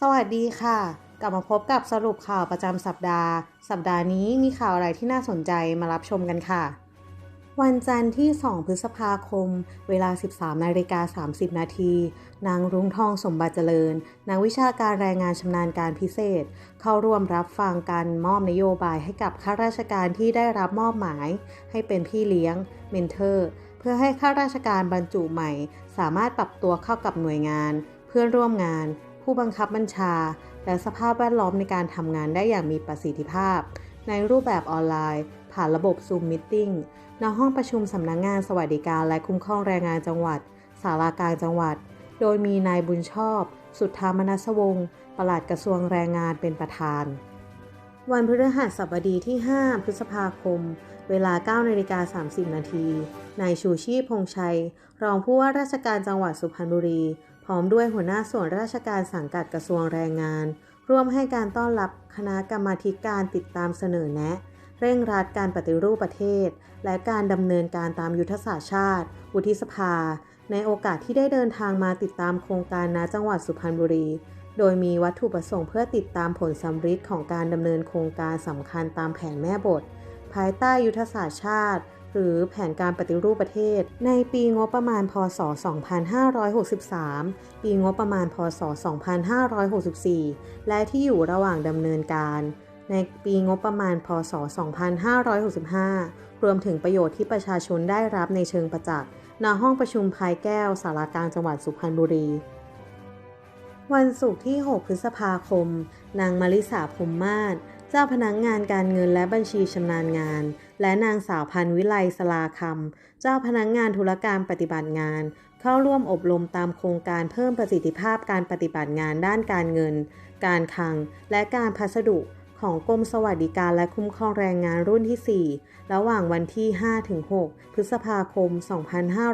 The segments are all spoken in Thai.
สวัสดีค่ะ กลับมาพบกับสรุปข่าวประจำสัปดาห์ สัปดาห์นี้มีข่าวอะไรที่น่าสนใจมารับชมกันค่ะ วันจันทร์ที่ 2 พฤษภาคม เวลา 13นาฬิกา30 นาที นางรุ้งทองสมบัติเจริญนางวิชาการแรงงานชำนาญการพิเศษ เข้าร่วมรับฟังการมอบนโยบายให้กับข้าราชการที่ได้รับมอบหมาย ให้เป็นพี่เลี้ยง เมนเทอร์ เพื่อให้ข้าราชการบรรจุใหม่ สามารถปรับตัวเข้ากับหน่วยงาน เพื่อนร่วมงาน ผู้บังคับบัญชา และสภาพแวดล้อมในการทำงานได้อย่างมีประสิทธิภาพ ในรูปแบบออนไลน์ ผ่านระบบ Zoom Meeting ณห้องประชุมสำนักงงานสวัสดิการและคุ้มครองแรงงานจังหวัดสารากลางจังหวัด โดยมีนายบุญชอบ สุทธามนัสวงศ์ปลัดกระทรวงแรงงานเป็นประธาน วันพฤหัสบดีที่ 5 พฤษภาคม เวลา9นาฬิกา30 นาทีนายชูชีพพงษ์ชัย รองผู้ว่าราชการจังหวัดสุพรรณบุรี พร้อมด้วยหัวหน้าส่วนราชการสังกัดกระทรวงแรงงาน ร่วมให้การต้อนรับคณะกรรมาธิการติดตามเสนอแนะ เร่งรัดการปฏิรูปประเทศ และการดำเนินการตามยุทธศาสตร์ชาติ วุฒิสภา ในโอกาสที่ได้เดินทางมาติดตามโครงการณจังหวัดสุพรรณบุรี โดยมีวัตถุประสงค์เพื่อติดตามผลสำฤทธิ์ของการดำเนินโครงการสำคัญตามแผนแม่บท ภายใต้ยุทธศาสตร์ชาติ หรือแผนการปฏิรูปประเทศ ในปีงบประมาณพศ 2563 ปีงบประมาณพศ 2564 และที่อยู่ระหว่างดำเนินการ ในปีงบประมาณพศ 2565 รวมถึงประโยชน์ที่ประชาชนได้รับในเชิงประจักษ์ณห้องประชุมพายแก้วสารากลางจังหวัดสุพรรณบุรีวันศุกร์ที่ 6 พฤษภาคม นางมาริสาพรมมาศ เจ้าพนักงงานการเงินและบัญชีชำนาญงานและนางสาวพันวิไลสลาคำเจ้าพนักงงานธุรการปฏิบัติงาน เข้าร่วมอบรมตามโครงการเพิ่มประสิทธิภาพการปฏิบัติงานด้านการเงิน การคลัง และการพัสดุของกรมสวัสดิการและคุ้มครองแรงงานรุ่นที่ 4 ระหว่างวันที่ 5-6 พฤษภาคม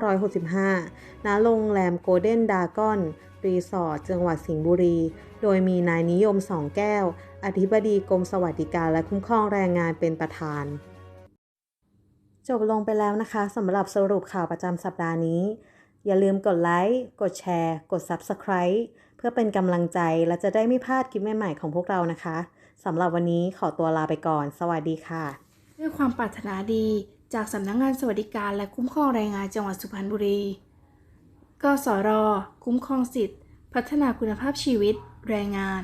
2565 ณ โรงแรมโกลเด้นดากอน รีสอร์ท จังหวัดสิงห์บุรี โดยมีนายนิยมสองแก้ว อธิบดีกรมสวัสดิการและคุ้มครองแรงงานเป็นประธาน จบลงไปแล้วนะคะสำหรับสรุปข่าวประจำสัปดาห์นี้ อย่าลืมกดไลค์ กดแชร์ กด Subscribe เพื่อเป็นกำลังใจและจะได้ไม่พลาดคลิปใหม่ๆของพวกเรานะคะสำหรับวันนี้ขอตัวลาไปก่อน สวัสดีค่ะ ด้วยความปรารถนาดีจากสำนักงงานสวัสดิการและคุ้มครองแรงงานจังหวัดสุพรรณบุรีกสร คุ้มครองสิทธิ์ พัฒนาคุณภาพชีวิต แรงงาน